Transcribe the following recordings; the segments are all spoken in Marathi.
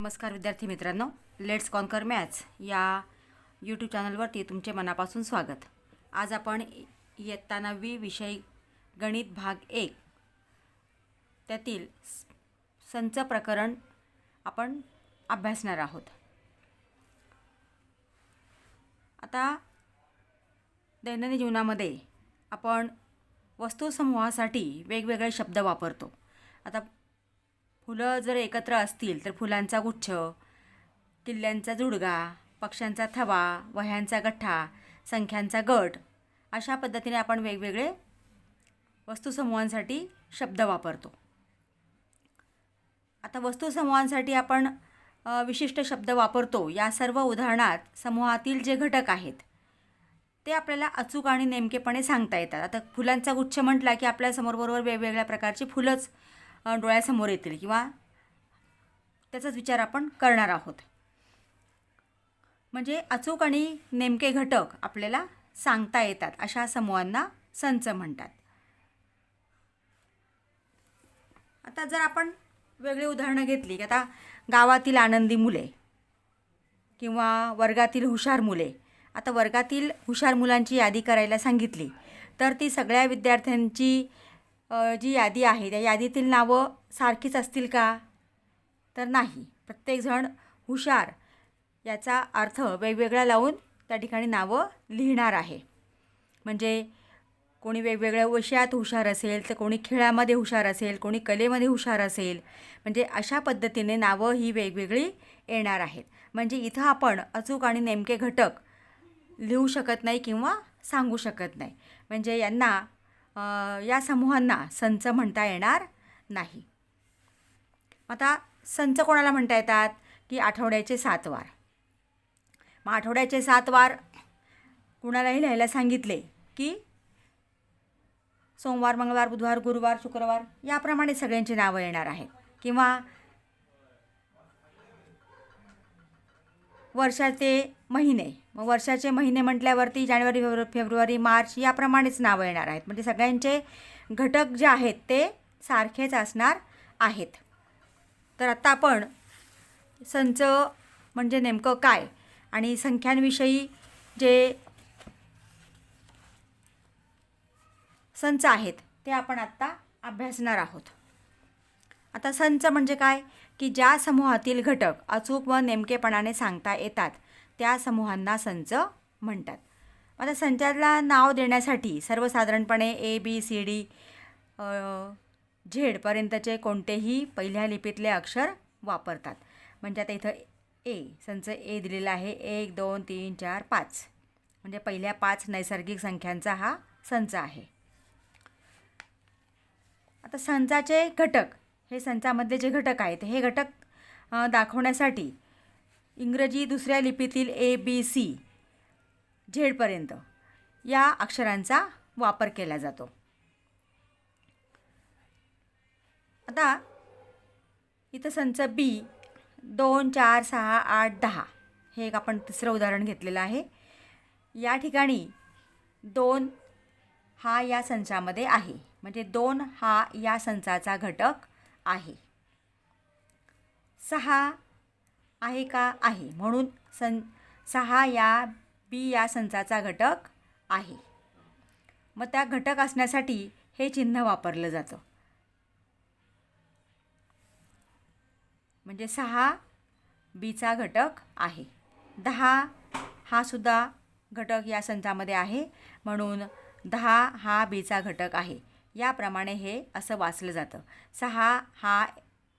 नमस्कार विद्यार्थी मित्रांनो लेट्स कॉन्कर मॅथ्स या यूट्यूब चॅनलवरती तुमचे मनापासून स्वागत. आज आपण इ- इयत्ता नववी विषय गणित भाग एक. त्यातील स- संच प्रकरण आपण अभ्यासणार आहोत. आता दैनंदिन जीवनामध्ये आपण वस्तुसमूहासाठी वेगवेगळे शब्द वापरतो. आता फुलं जर एकत्र असतील तर फुलांचा गुच्छ किल्ल्यांचा जुडगा पक्ष्यांचा थवा वह्यांचा गठ्ठा संख्यांचा गट अशा पद्धतीने आपण वेगवेगळे वस्तुसमूहांसाठी शब्द वापरतो. आता वस्तुसमूहांसाठी आपण विशिष्ट शब्द वापरतो. या सर्व उदाहरणात समूहातील जे घटक आहेत ते आपल्याला अचूक आणि नेमकेपणे सांगता येतात. आता फुलांचा गुच्छ म्हटला की आपल्या समोरबरोबर वेगवेगळ्या प्रकारची फुलंच डोळ्यासमोर येतील किंवा त्याचाच विचार आपण करणार आहोत. म्हणजे अचूक आणि नेमके घटक आपल्याला सांगता येतात अशा समूहांना संच म्हणतात. आता जर आपण वेगळी उदाहरणं घेतली की आता गावातील आनंदी मुले किंवा वर्गातील हुशार मुले आता वर्गातील हुशार मुलांची यादी करायला सांगितली तर ती सगळ्या विद्यार्थ्यांची जी यादी आहे त्या यादीतील नावं सारखीच असतील का? तर नाही. प्रत्येकजण हुशार. याचा अर्थ वेगवेगळा लावून त्या ठिकाणी नावं लिहिणार आहे. म्हणजे कोणी वेगवेगळ्या विषयात हुशार असेल तर कोणी खेळामध्ये हुशार असेल कोणी कलेमध्ये हुशार असेल. म्हणजे अशा पद्धतीने नावं ही वेगवेगळी येणार आहेत. म्हणजे इथं आपण अचूक आणि नेमके घटक लिहू शकत नाही किंवा सांगू शकत नाही. म्हणजे यांना या समूहांना संच म्हणता येणार नाही. आता संच कोणाला म्हणता येतात? की आठवड्याचे सात वार. मग आठवड्याचे सात वार कुणालाही लिहायला सांगितले की सोमवार मंगळवार बुधवार गुरुवार शुक्रवार याप्रमाणे सगळ्यांची नावं येणार आहेत. किंवा वर्षाचे महिने. मग वर्षाचे महिने म्हटल्यावरती जानेवारी फेब्रु फेब्रुवारी मार्च याप्रमाणेच नावं येणार आहेत. म्हणजे सगळ्यांचे घटक जे आहेत ते सारखेच असणार आहेत. तर आत्ता आपण संच म्हणजे नेमकं काय आणि संख्यांविषयी जे संच आहेत ते आपण आत्ता अभ्यासणार आहोत. आता संच म्हणजे काय? की ज्या समूहातील घटक अचूक व नेमकेपणाने सांगता येतात त्या समूहांना संच म्हणतात. आता संचाला नाव देण्यासाठी सर्वसाधारणपणे ए बी सी डी झेडपर्यंतचे कोणतेही पहिल्या लिपीतले अक्षर वापरतात. म्हणजे आता इथं ए संच ए दिलेला आहे. एक दोन तीन चार पाच. म्हणजे पहिल्या पाच नैसर्गिक संख्यांचा हा संच आहे. आता संचाचे घटक हे संचामधले जे घटक आहेत हे घटक दाखवण्यासाठी इंग्रजी दुसऱ्या लिपीतील ए बी सी झेडपर्यंत या अक्षरांचा वापर केला जातो. आता इथं संच बी दोन चार सहा आठ दहा हे एक आपण तिसरं उदाहरण घेतलेलं आहे. या ठिकाणी दोन हा या संचामध्ये आहे. म्हणजे दोन हा या संचाचा घटक आहे. सहा आहे का? आहे. म्हणून सं सहा या बी या संचाचा घटक आहे. मग त्या घटक असण्यासाठी हे चिन्ह वापरलं जातं. म्हणजे सहा बीचा घटक आहे. दहा हा सुद्धा घटक या संचामध्ये आहे. म्हणून दहा हा बीचा घटक आहे. याप्रमाणे हे असं वाचलं जातं. सहा हा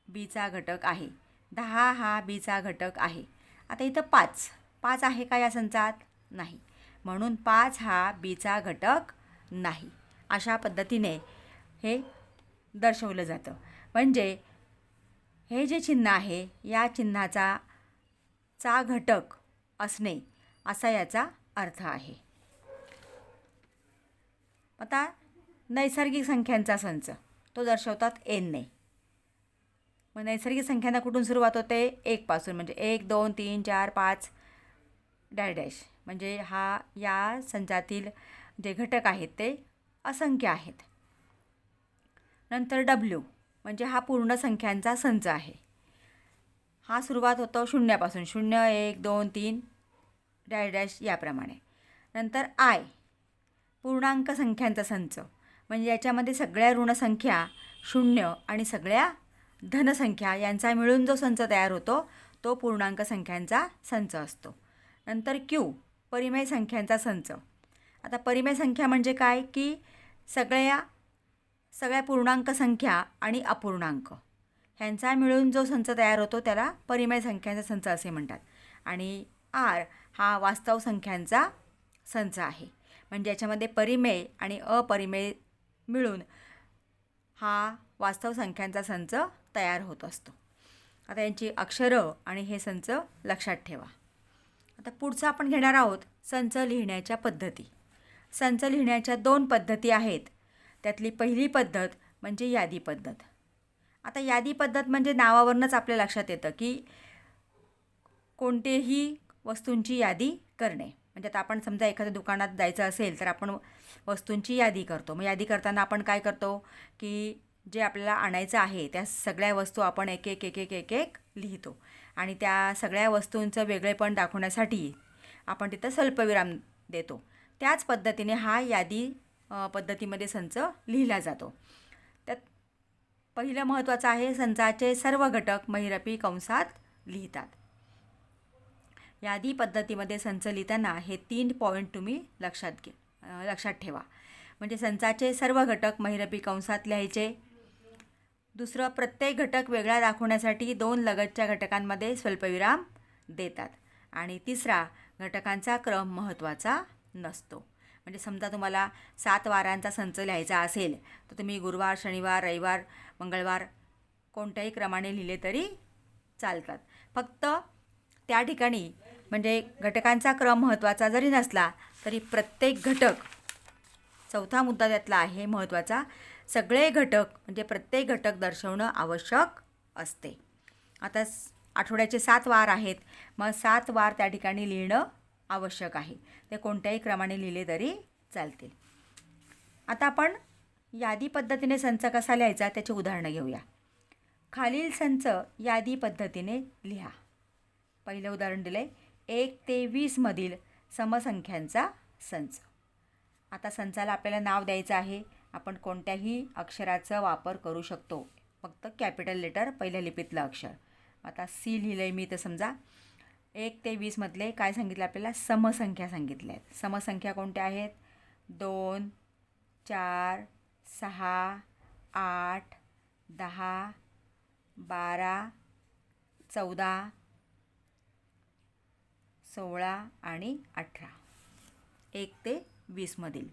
बीचा घटक आहे. दहा हा बीचा घटक आहे. आता इथं पाच. पाच आहे का या संचात? नाही. म्हणून पाच हा बीचा घटक नाही. अशा पद्धतीने हे दर्शवलं जातं. म्हणजे हे जे चिन्ह आहे या चिन्हाचा चा घटक असणे असा याचा अर्थ आहे. आता नैसर्गिक संख्यांचा संच. तो दर्शवतात एनने मग नैसर्गिक संख्यांना कुठून सुरुवात होते? एकपासून म्हणजे एक दोन तीन चार पाच. Dash dash. म्हणजे हा या संचातील जे घटक आहेत ते असंख्य आहेत. नंतर डब्ल्यू म्हणजे हा पूर्ण संख्यांचा संच आहे. हा सुरुवात होतो शून्यापासून. शून्य एक दोन तीन. डॅश डॅश याप्रमाणे. नंतर आय पूर्णांक संख्यांचा संच. म्हणजे याच्यामध्ये सगळ्या ऋणसंख्या शून्य आणि सगळ्या धनसंख्या यांचा मिळून जो संच तयार होतो तो पूर्णांक संख्यांचा संच असतो. नंतर क्यू परिमेय संख्यांचा संच. आता परिमेय संख्या म्हणजे काय? की सगळ्या सगळ्या पूर्णांक संख्या आणि अपूर्णांक. ह्यांचा मिळून जो संच तयार होतो त्याला परिमेय संख्यांचा संच असे म्हणतात. आणि आर हा वास्तव संख्यांचा संच आहे. म्हणजे याच्यामध्ये परिमेय आणि अपरिमेय मिळून हा वास्तव संख्यांचा संच तयार होत असतो. आता यांची अक्षरं आणि हे संच लक्षात ठेवा. आता पुढचं आपण घेणार आहोत संच लिहिण्याच्या पद्धती. संच लिहिण्याच्या दोन पद्धती आहेत. त्यातली पहिली पद्धत म्हणजे यादी पद्धत. आता यादी पद्धत म्हणजे नावावरूनच आपल्या लक्षात येतं की कोणतेही वस्तूंची यादी करणे. म्हणजे आता आपण समजा एखाद्या दुकानात जायचं असेल तर आपण वस्तूंची यादी करतो. मग यादी करताना आपण काय करतो की जे आपल्याला आणायचं आहे त्या सगळ्या वस्तू आपण एक एक एक एक एक एक लिहितो. आणि त्या सगळ्या वस्तूंचं वेगळेपण दाखवण्यासाठी आपण तिथं स्वल्पविराम देतो. त्याच पद्धतीने हा यादी पद्धतीमध्ये संच लिहिला जातो. त्यात पहिलं महत्त्वाचं आहे संचाचे सर्व घटक महिरपी कंसात लिहितात. यादी पद्धतीमध्ये संच लिहिताना हे तीन पॉईंट तुम्ही लक्षात घे लक्षात ठेवा. म्हणजे संचाचे सर्व घटक महिरपी कंसात लिहायचे. दुसरं प्रत्येक घटक वेगळा दाखवण्यासाठी दोन लगतच्या घटकांमध्ये स्वल्पविराम देतात. आणि तिसरा घटकांचा क्रम महत्त्वाचा नसतो. म्हणजे समजा तुम्हाला सात वारांचा संच लिहायचा असेल तर तुम्ही गुरुवार शनिवार रविवार मंगळवार कोणत्याही क्रमाने लिहिले तरी चालतात. फक्त त्या ठिकाणी म्हणजे घटकांचा क्रम महत्त्वाचा जरी नसला तरी प्रत्येक घटक चौथा मुद्दा त्यातला आहे महत्त्वाचा. सगळे घटक म्हणजे प्रत्येक घटक दर्शवणं आवश्यक असते. आता आठवड्याचे सात वार आहेत. मग सात वार त्या ठिकाणी लिहिणं आवश्यक आहे. ते कोणत्याही क्रमाने लिहिले तरी चालतील. आता आपण यादी पद्धतीने संच कसा लिहायचा त्याची उदाहरणं घेऊया. खालील संच यादी पद्धतीने लिहा. पहिलं उदाहरण दिलं आहे एक ते वीसमधील समसंख्यांचा संच. आता संचाला आपल्याला नाव द्यायचं आहे. आपण कोणत्याही अक्षराचा वापर करू शकतो. फक्त कॅपिटल लेटर पहिल्या लिपीतलं अक्षर. आता सी लिहिलं आहे मी तर समजा. एक ते वीसमधले काय सांगितलं आपल्याला? समसंख्या सांगितल्या आहेत. समसंख्या कोणत्या आहेत? दोन चार सहा आठ दहा बारा चौदा सोळा आणि अठरा. एक ते वीसमधील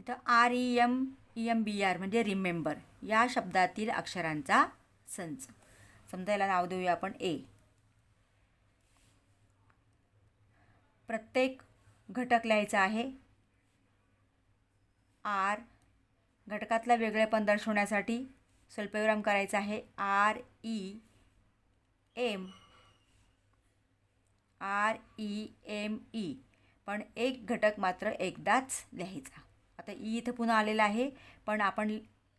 इथं R E M E M B R म्हणजे रिमेंबर. या शब्दातील अक्षरांचा संच. समजा याला नाव देऊया आपण ए. प्रत्येक घटक लिहायचा आहे. आर घटकातला वेगळेपण दर्शवण्यासाठी स्वल्पविराम करायचा आहे. R E M R E M E. पण एक घटक मात्र एकदाच लिहायचा. आता ई इथं पुन्हा आलेला आहे पण आपण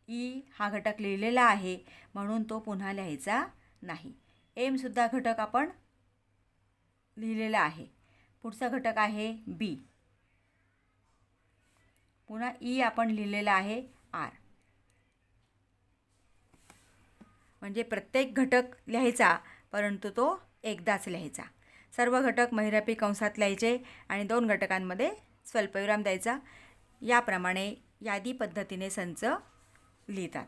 ई हा घटक लिहिलेला आहे म्हणून तो पुन्हा लिहायचा नाही. एमसुद्धा घटक आपण लिहिलेला आहे. पुढचा घटक आहे बी. पुन्हा ई आपण लिहिलेला आहे आर. म्हणजे प्रत्येक घटक लिहायचा परंतु तो एकदाच लिहायचा. सर्व घटक महिरपी कंसात लिहायचे आणि दोन घटकांमध्ये स्वल्पविराम द्यायचा. याप्रमाणे यादी पद्धतीने संच लिहितात.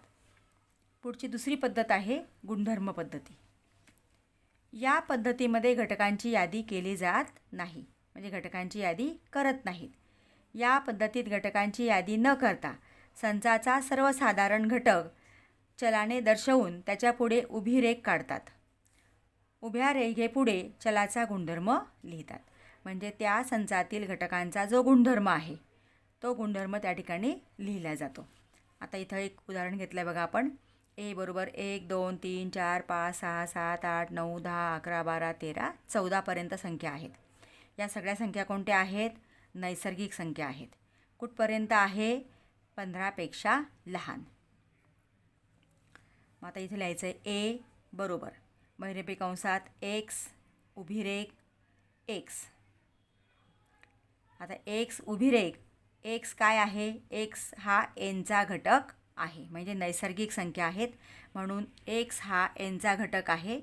पुढची दुसरी पद्धत आहे गुणधर्म पद्धती. या पद्धतीमध्ये घटकांची यादी केली जात नाही. म्हणजे घटकांची यादी करत नाहीत. या पद्धतीत घटकांची यादी न करता संचाचा सर्वसाधारण घटक चलाने दर्शवून त्याच्यापुढे उभी रेख काढतात. उभ्या रेघेपुढे चलाचा गुणधर्म लिहितात. म्हणजे त्या संचातील घटकांचा जो गुणधर्म आहे तो गुणधर्म त्या ठिकाणी लिहिला जातो. आता इथं एक उदाहरण घेतलं आहे बघा आपण. ए बरोबर एक दोन तीन चार पाच सहा सात आठ नऊ दहा अकरा बारा तेरा चौदापर्यंत संख्या आहेत. या सगळ्या संख्या कोणत्या आहेत? नैसर्गिक संख्या आहेत. कुठपर्यंत आहे? पंधरापेक्षा लहान. मग आता इथे लिहायचं आहे ए बरोबर. महिरेपी कंसात एक्स उभी रेख एक्स आता एक्स उभी रेख एक्स काय आहे? एक्स हा एनचा घटक आहे. म्हणजे नैसर्गिक संख्या आहेत. म्हणून एक्स हा एनचा घटक आहे.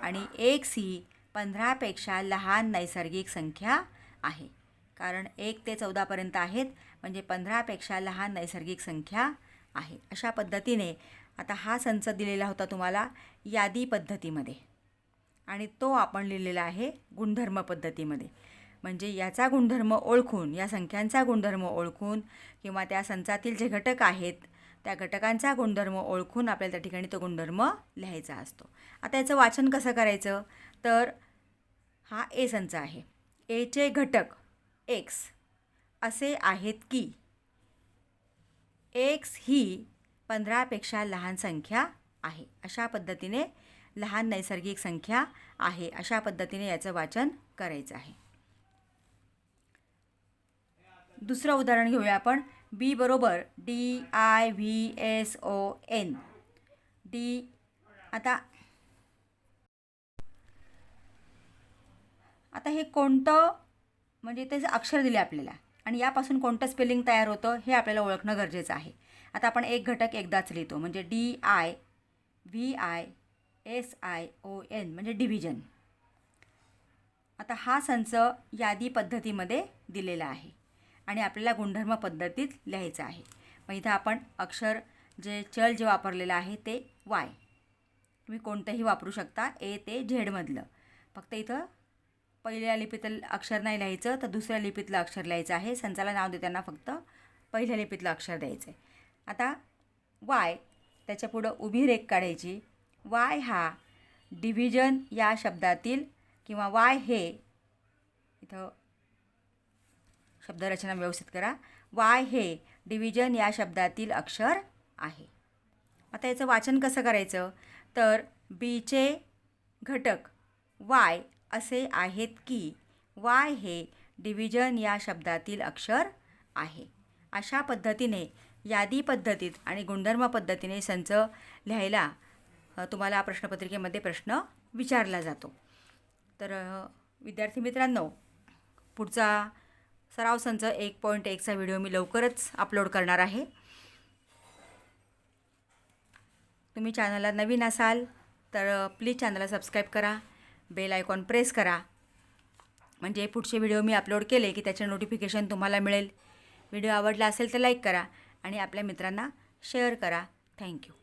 आणि एक्स ही पंधरापेक्षा लहान नैसर्गिक संख्या आहे. कारण एक ते चौदापर्यंत आहेत. म्हणजे पंधरापेक्षा लहान नैसर्गिक संख्या आहे. अशा पद्धतीने आता हा संच दिलेला होता तुम्हाला यादी पद्धतीमध्ये. आणि तो आपण लिहिलेला आहे गुणधर्म पद्धतीमध्ये. म्हणजे याचा गुणधर्म ओळखून या संख्यांचा गुणधर्म ओळखून किंवा त्या संचातील जे घटक आहेत त्या घटकांचा गुणधर्म ओळखून आपल्याला त्या ठिकाणी तो गुणधर्म लिहायचा असतो. आता याचं वाचन कसं करायचं? तर हा ए संच आहे. एचे घटक एक्स असे आहेत की एक्स ही पंधरापेक्षा लहान संख्या आहे. अशा पद्धतीने लहान नैसर्गिक संख्या आहे. अशा पद्धतीने याचं वाचन करायचं आहे. दुसरं उदाहरण घेऊया आपण. बी बरोबर D I V S O N D आता आता हे कोणतं म्हणजे त्याचं अक्षर दिले आपल्याला. आणि यापासून कोणतं स्पेलिंग तयार होतं हे आपल्याला ओळखणं गरजेचं आहे. आता आपण एक घटक एकदाच लिहितो म्हणजे D I V I S I O N म्हणजे डिव्हिजन आता हा संच यादी पद्धतीमध्ये दिलेला आहे आणि आपल्याला गुणधर्म पद्धतीत लिहायचं आहे. मग इथं आपण अक्षर जे चल जे वापरलेलं आहे ते वाय तुम्ही कोणतंही वापरू शकता ए ते झेडमधलं फक्त इथं पहिल्या लिपीतलं अक्षर नाही लिहायचं तर दुसऱ्या लिपीतलं अक्षर लिहायचं आहे. संचाला नाव देताना फक्त पहिल्या लिपीतलं अक्षर द्यायचं आहे. आता वाय त्याच्यापुढं उभी रेख काढायची. वाय हा डिव्हिजन या शब्दातील किंवा वाय हे इथं शब्दरचना व्यवस्थित करा. वाय हे डिव्हिजन या शब्दातील अक्षर आहे. आता याचं वाचन कसं करायचं? तर बीचे घटक वाय असे आहेत की वाय हे डिव्हिजन या शब्दातील अक्षर आहे. अशा पद्धतीने यादी पद्धतीत आणि गुणधर्म पद्धतीने संच लिहायला तुम्हाला प्रश्नपत्रिकेमध्ये प्रश्न विचारला जातो. तर विद्यार्थी मित्रांनो पुढचा सराव संच एक पॉईंट एकचा व्हिडिओ मी लवकरच अपलोड करणार आहे. तुम्ही चॅनलला नवीन असाल तर प्लीज चॅनलला सबस्क्राईब करा. बेल आयकॉन प्रेस करा. म्हणजे पुढचे व्हिडिओ मी अपलोड केले की त्याचे नोटिफिकेशन तुम्हाला मिळेल. व्हिडिओ आवडला असेल तर लाईक करा आणि आपल्या मित्रांना शेअर करा. थँक्यू